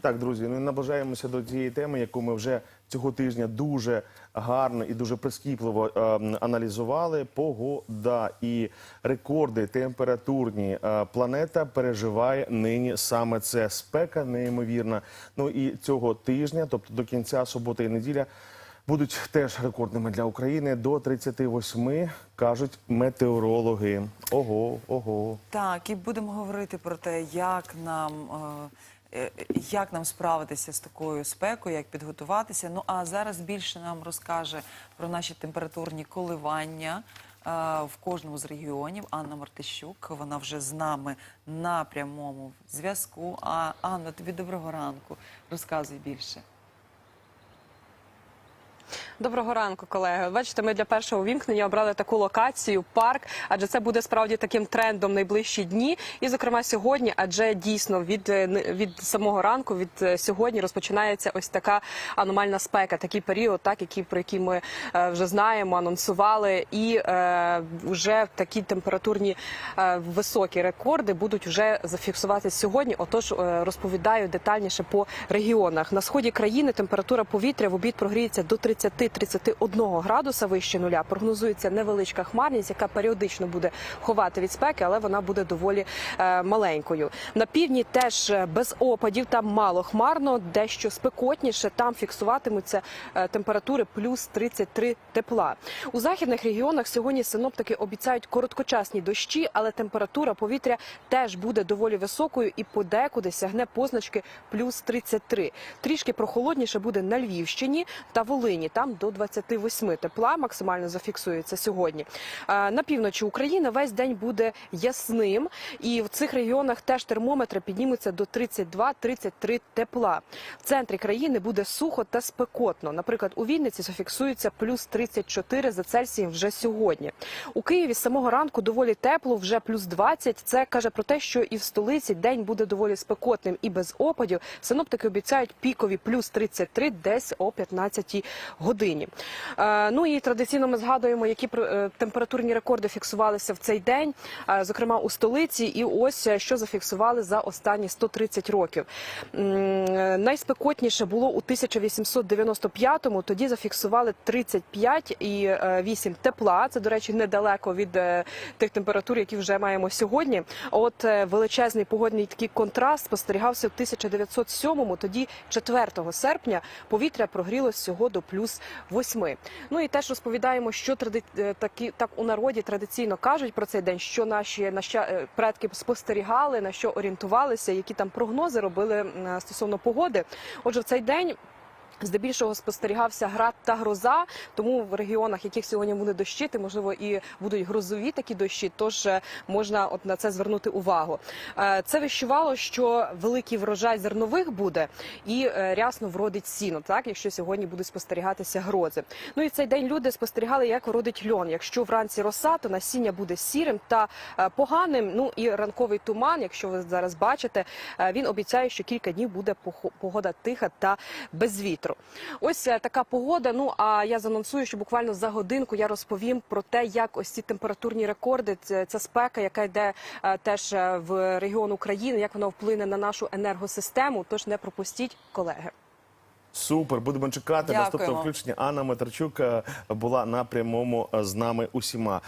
Так, друзі, ну наближаємося до цієї теми, яку ми вже цього тижня дуже гарно і дуже прискіпливо е, аналізували. Погода і рекорди температурні. Е, планета переживає нині саме це. Спека неймовірна. Ну і цього тижня, тобто до кінця суботи і неділя. Будуть теж рекордними для України до 38, кажуть метеорологи. Ого, ого. Так, і будемо говорити про те, як нам, е, як нам справитися з такою спекою, як підготуватися. Ну а зараз більше нам розкаже про наші температурні коливання. е, В кожному з регіонів Анна Мартищук, вона вже з нами на прямому зв'язку. А Анна, тобі доброго ранку. Розказуй більше. Доброго ранку, колеги. Бачите, ми для першого вімкнення обрали таку локацію, парк, адже це буде справді таким трендом найближчі дні. І, зокрема, сьогодні, адже дійсно від, е, від самого ранку, від е, сьогодні розпочинається ось така аномальна спека, такий період, так який про який ми е, вже знаємо, анонсували, і е, вже такі температурні е, високі рекорди будуть вже зафіксуватися сьогодні. Отож, е, розповідаю детальніше по регіонах. На сході країни температура повітря в обід прогріється до 30-31 градуса вище нуля. Прогнозується невеличка хмарність, яка періодично буде ховати від спеки, але вона буде доволі е, маленькою. На півдні теж е, без опадів, там мало хмарно, дещо спекотніше. Там фіксуватимуться е, температури плюс 33 тепла. У західних регіонах сьогодні синоптики обіцяють короткочасні дощі, але температура повітря теж буде доволі високою і подекуди сягне позначки плюс 33. Трішки прохолодніше буде на Львівщині та Волині. Там до 28 тепла максимально зафіксується сьогодні. Е, На півночі України весь день буде ясним, і в цих регіонах теж термометри піднімуться до 32-33 тепла. В центрі країни буде сухо та спекотно. Наприклад, у Вінниці зафіксується плюс 34 за Цельсієм вже сьогодні. У Києві з самого ранку доволі тепло, вже плюс 20. Це каже про те, що і в столиці день буде доволі спекотним і без опадів. Синоптики обіцяють пікові плюс 33 десь о 15 годині. Е, ну і традиційно ми згадуємо, які е, температурні рекорди фіксувалися в цей день, е, зокрема у столиці. І ось що зафіксували за останні 130 років. Найспекотніше було у 1895-му. Тоді зафіксували 35 і е, 8 тепла. Це, до речі, недалеко від тих температур, які вже маємо сьогодні. От величезний погодний такий контраст спостерігався в 1907-му. Тоді 4 серпня повітря прогрілося всього до плюс 8. Ну і теж розповідаємо, що тради... е, такі так у народі традиційно кажуть про цей день, що наші наща... е, предки спостерігали, на що орієнтувалися, які там прогнози робили стосовно погоди. Отже, в цей день. Здебільшого спостерігався град та гроза, тому в регіонах, яких сьогодні буде дощити, можливо, і будуть грозові такі дощі. Тож е, можна от на це звернути увагу. Е, Це віщувало, що великий врожай зернових буде і е, рясно вродить сіно, так якщо сьогодні будуть спостерігатися грози. Ну і цей день люди спостерігали, як родить льон. Якщо вранці роса, то насіння буде сірим та поганим. Ну і ранковий туман, якщо ви зараз бачите, він обіцяє, що кілька днів буде погода тиха та без. Ось е, така погода. Ну а я занонсую, що буквально за годинку я розповім про те, як ось ці температурні рекорди, це- ця спека, яка йде е, теж е, в регіон України, як вона вплине на нашу енергосистему. Тож не пропустіть, колеги. Супер, будемо чекати. Дякуємо. Наступного включення Анна Метарчук була на прямому з нами усіма.